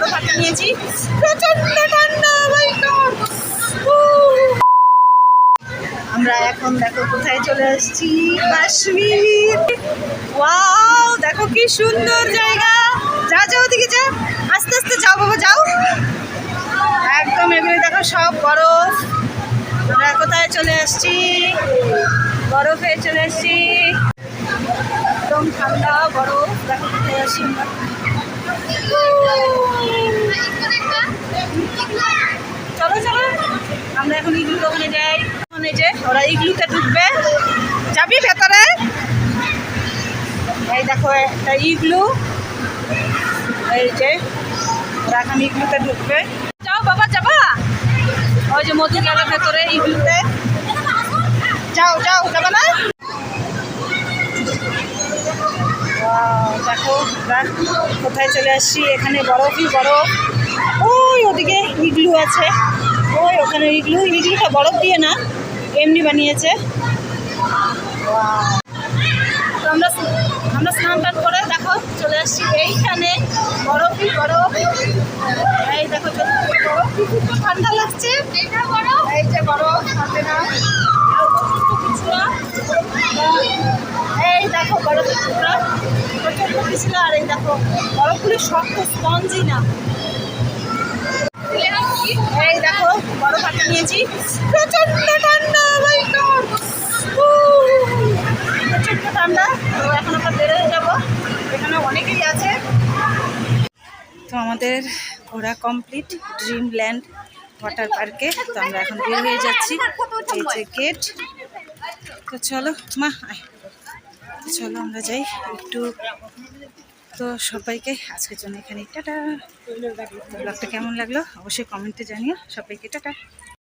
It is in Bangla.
বড় হাতে নিয়েছি। প্রচণ্ড ঠান্ডা আমরা এখন দেখো কোথায় চলে আসছি? কাশ্মীর। ওয়াও, দেখো কি সুন্দর জায়গা। যা যাও ওদিকে যা আস্তে আস্তে যাও, বাবা, যাও। একদম এগুলো দেখো সব বরফ। আমরা কোথায় চলে আসছি? বরফে চলে আসছি। একদম ঠান্ডা, বরফ। দেখো কোথায় আসছি আমরা চলো চলো আমরা এখন ইগলুর ওখানে যাই। ওখানে যে ওরা ইগলুতে ঢুকবে। যাবি ভেতরে? এই দেখো, একটা ইগলু। এই যে, ওরা এখন ইগলুতে ঢুকবে। যাও বাবা, যাবা। ওই যে মধু গেল ভেতরে ইগলুতে। যাও যাও, যাবে না? দেখো কোথায় চলে আসছি? এখানে বরফই বরফ। ওই, ওদিকে ইগলু আছে। ওই ওখানে ইগলু ইগলুটা বরফ দিয়ে না এমনি বানিয়েছে. তো আমরা আমরা স্নান টান করে দেখো চলে আসছি এইখানে। বরফই বরফ। এই দেখো বরফ। ঠান্ডা লাগছে? এই যে বরফ হাতে না। আর এই দেখো বরফের টুকরা। পিছলা আর এই দেখো বরফগুলি শক্ত স্পঞ্জি না। হাতে নিয়েছি। ঠান্ডা ঠান্ডা। তো এখন আমরা যাব। এখানে অনেকেই আছে। তো আমাদের ঘোরা কমপ্লিট ড্রিম ল্যান্ড ওয়াটার পার্কে। তো আমরা এখন বের হয়ে যাচ্ছি। গেট। তো চলো, মা চলো, আমরা যাই একটু তো সবাইকে আজকের জন্য এখানে টাটা। ব্লগটা কেমন লাগল? অবশ্যই কমেন্টে জানিও। সবাইকে টাটা।